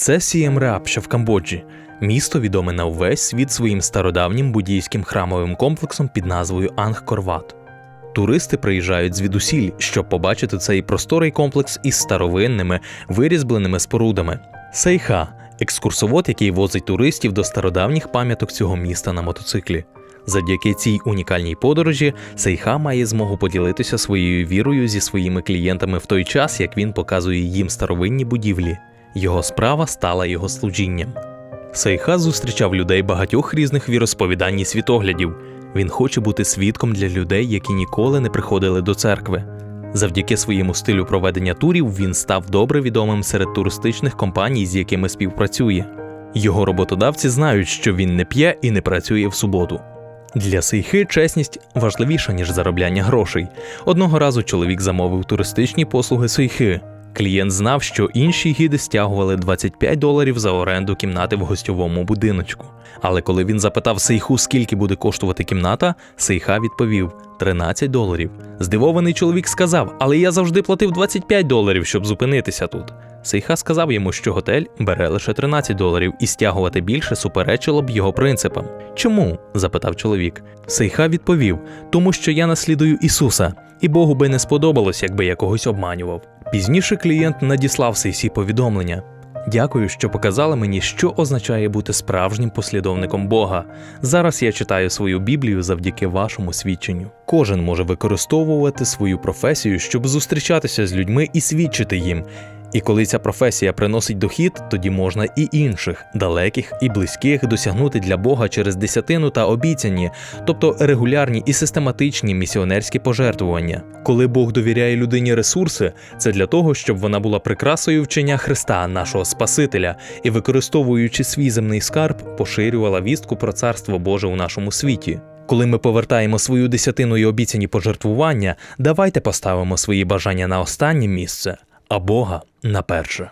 Це Сіємреап, що в Камбоджі. Місто відоме на увесь світ своїм стародавнім буддійським храмовим комплексом під назвою Ангкорват. Туристи приїжджають звідусіль, щоб побачити цей просторий комплекс із старовинними вирізбленими спорудами. Сейха екскурсовод, який возить туристів до стародавніх пам'яток цього міста на мотоциклі. Завдяки цій унікальній подорожі Сейха має змогу поділитися своєю вірою зі своїми клієнтами в той час, як він показує їм старовинні будівлі. Його справа стала його служінням. Сейха зустрічав людей багатьох різних віросповідань і світоглядів. Він хоче бути свідком для людей, які ніколи не приходили до церкви. Завдяки своєму стилю проведення турів він став добре відомим серед туристичних компаній, з якими співпрацює. Його роботодавці знають, що він не п'є і не працює в суботу. Для Сейхи чесність важливіша, ніж заробляння грошей. Одного разу чоловік замовив туристичні послуги Сейхи. Клієнт знав, що інші гіди стягували 25 доларів за оренду кімнати в гостьовому будиночку. Але коли він запитав Сейху, скільки буде коштувати кімната, Сейха відповів 13 доларів. Здивований чоловік сказав: Але я завжди платив 25 доларів, щоб зупинитися тут. Сейха сказав йому, що готель бере лише 13 доларів і стягувати більше суперечило б його принципам. Чому? запитав чоловік. Сейха відповів: Тому що я наслідую Ісуса, і Богу би не сподобалось, якби я когось обманював. Пізніше клієнт надіслав Сейсі повідомлення. Дякую, що показали мені, що означає бути справжнім послідовником Бога. Зараз я читаю свою Біблію завдяки вашому свідченню. Кожен може використовувати свою професію, щоб зустрічатися з людьми і свідчити їм. І коли ця професія приносить дохід, тоді можна і інших, далеких і близьких, досягнути для Бога через десятину та обіцяні, тобто регулярні і систематичні місіонерські пожертвування. Коли Бог довіряє людині ресурси, це для того, щоб вона була прикрасою вчення Христа, нашого Спасителя, і використовуючи свій земний скарб, поширювала вістку про царство Боже у нашому світі. Коли ми повертаємо свою десятину і обіцяні пожертвування, давайте поставимо свої бажання на останнє місце, а Бога на перше.